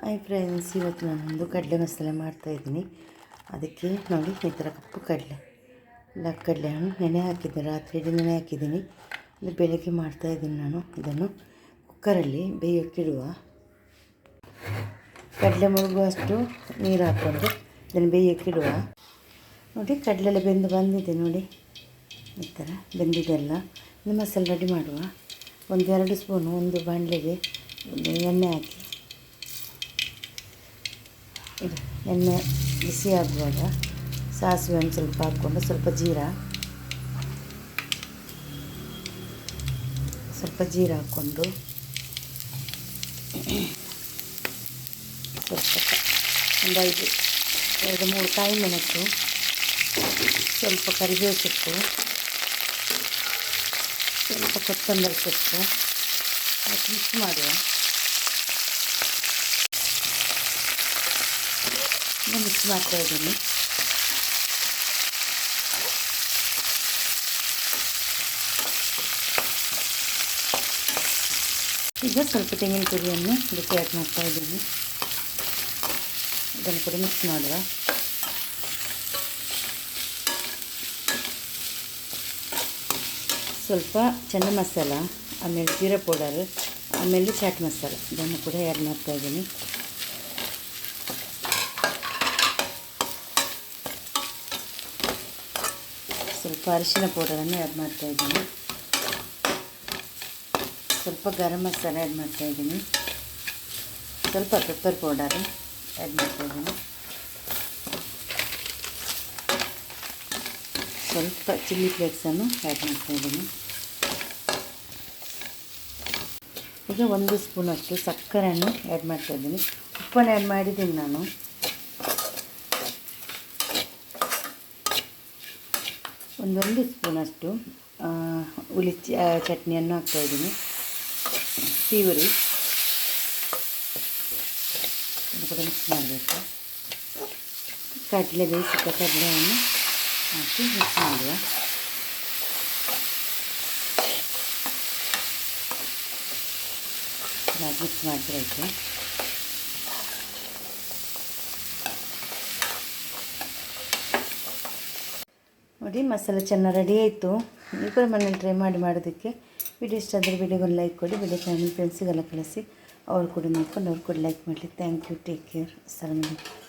Hi friends ಇವತ್ತು ನಾನೊಂದು ಕಡಲೆ ಮಸಾಲೆ ಮಾಡ್ತಾಯಿದ್ದೀನಿ ಅದಕ್ಕೆ ನೋಡಿ, ಈ ಥರ ಕಪ್ಪು ಕಡಲೆ. ಇಲ್ಲ, ಕಡಲೆ ಹಣ್ಣು ನೆನೆ ಹಾಕಿದ್ದೆ ರಾತ್ರಿ ನೆನೆ ಹಾಕಿದ್ದೀನಿ. ಇಲ್ಲಿ ಬೆಳಗ್ಗೆ ಮಾಡ್ತಾಯಿದ್ದೀನಿ ನಾನು. ಇದನ್ನು ಕುಕ್ಕರಲ್ಲಿ ಬೇಯೋಕ್ಕಿಡುವ. ಕಡಲೆ ಮುಳುಗುವಷ್ಟು ನೀರು ಹಾಕ್ಕೊಂಡು ಇದನ್ನು ಬೇಯೋಕ್ಕಿಡುವ. ನೋಡಿ, ಕಡಲೆಲ್ಲ ಬೆಂದು ಬಂದಿದೆ ನೋಡಿ. ಈ ಥರ ಬೆಂದಿದೆಲ್ಲ ಮಸಾಲೆ ರೆಡಿ ಮಾಡುವ. ಒಂದೆರಡು ಸ್ಪೂನು, ಒಂದು ಬಾಣಲೆಗೆ ಎಣ್ಣೆ ಹಾಕಿ. ಇದು. ಎಣ್ಣೆ ಬಿಸಿ ಆಗುವಾಗ ಸಾಸಿವೆ ಒಂದು ಸ್ವಲ್ಪ ಹಾಕ್ಕೊಂಡು ಸ್ವಲ್ಪ ಜೀರ. ಸ್ವಲ್ಪ ಜೀರ ಹಾಕ್ಕೊಂಡು ಸ್ವಲ್ಪ ಒಂದು ಐದು, ಎರಡು, ಮೂರು ಕಾಯಿ ಮೆಣಸು, ಸ್ವಲ್ಪ ಕರಿಬೇವು ಸೊಪ್ಪು, ಸ್ವಲ್ಪ ಕೊತ್ತಂಬರಿ ಸೊಪ್ಪು. ಹಾಕಿ ಮಿಕ್ಸ್ ಮಾಡುವ. ಮಿಕ್ಸ್ ಮಾಡ್ತಾ ಇದ್ದೀನಿ ಈಗ ಸ್ವಲ್ಪ ತೆಂಗಿನ ಪುಡಿಯನ್ನು ಇದಕ್ಕೆ ಆ್ಯಡ್ ಮಾಡ್ತಾ ಇದ್ದೀನಿ. ಇದನ್ನು ಕೂಡ ಮಿಕ್ಸ್ ಮಾಡುವ. ಸ್ವಲ್ಪ ಚೆನ್ನ ಮಸಾಲ, ಆಮೇಲೆ ಜೀರಾ ಪೌಡರ್, ಆಮೇಲೆ ಚಾಟ್ ಮಸಾಲ ಇದನ್ನು ಕೂಡ ಆ್ಯಡ್ ಮಾಡ್ತಾ ಇದ್ದೀನಿ. ಅರಿಶಿನ ಪೌಡರನ್ನು ಆ್ಯಡ್ ಮಾಡ್ತಾ ಇದ್ದೀನಿ. ಸ್ವಲ್ಪ ಗರಂ ಮಸಾಲ ಆ್ಯಡ್ ಮಾಡ್ತಾ ಇದ್ದೀನಿ. ಸ್ವಲ್ಪ ಪೆಪ್ಪರ್ ಪೌಡರ್ ಆ್ಯಡ್ ಮಾಡ್ತಾ ಇದ್ದೀನಿ. ಸ್ವಲ್ಪ ಚಿಲ್ಲಿ ಫ್ಲೇಕ್ಸನ್ನು ಆ್ಯಡ್ ಮಾಡ್ತಾ ಇದ್ದೀನಿ. ಈಗ ಒಂದು ಸ್ಪೂನಷ್ಟು ಸಕ್ಕರೆಯನ್ನು ಆ್ಯಡ್ ಮಾಡ್ತಾ ಇದ್ದೀನಿ. ಉಪ್ಪನ್ನು ಆ್ಯಡ್ ಮಾಡಿದ್ದೀನಿ ನಾನು. ಒಂದೊಂದು ಸ್ಪೂನಷ್ಟು ಆ, ಹುಳಿ ಚ ಚಟ್ನಿಯನ್ನು ಹಾಕ್ತಾಯಿದ್ದೀನಿ ಪೀವರಿ ಇದು ಕೂಡ ಮಿಕ್ಸ್ ಮಾಡಬೇಕು ಕಡಲೆ ಬೇಯಿಸಿದ ಕಡಲೆಯನ್ನು ಹಾಕಿ ಮಿಕ್ಸ್ ಮಾಡುವ ಚೆನ್ನಾಗಿ ಮಿಕ್ಸ್ ಮಾಡಿದ್ರೆ ನೋಡಿ, ಮಸಾಲೆ ಚೆನ್ನಾಗಿ ರೆಡಿ ಆಯಿತು. ನೀವು ಕೂಡ ಮನೇಲಿ ಟ್ರೈ ಮಾಡಿ ಮಾಡೋದಕ್ಕೆ. ವಿಡಿಯೋ ಇಷ್ಟ ಆದರೆ ವಿಡಿಯೋಗೊಂದು ಲೈಕ್ ಕೊಡಿ, ವಿಡಿಯೋ ಫ್ಯಾಮಿಲಿ ಫ್ರೆಂಡ್ಸಿಗೆಲ್ಲ ಕಳಿಸಿ. ಅವ್ರು ಕೂಡ ನೋಡ್ಕೊಂಡು ಅವ್ರು ಕೂಡ ಲೈಕ್ ಮಾಡಲಿ. Thank you take care sir ಅಲೈಕುಮ್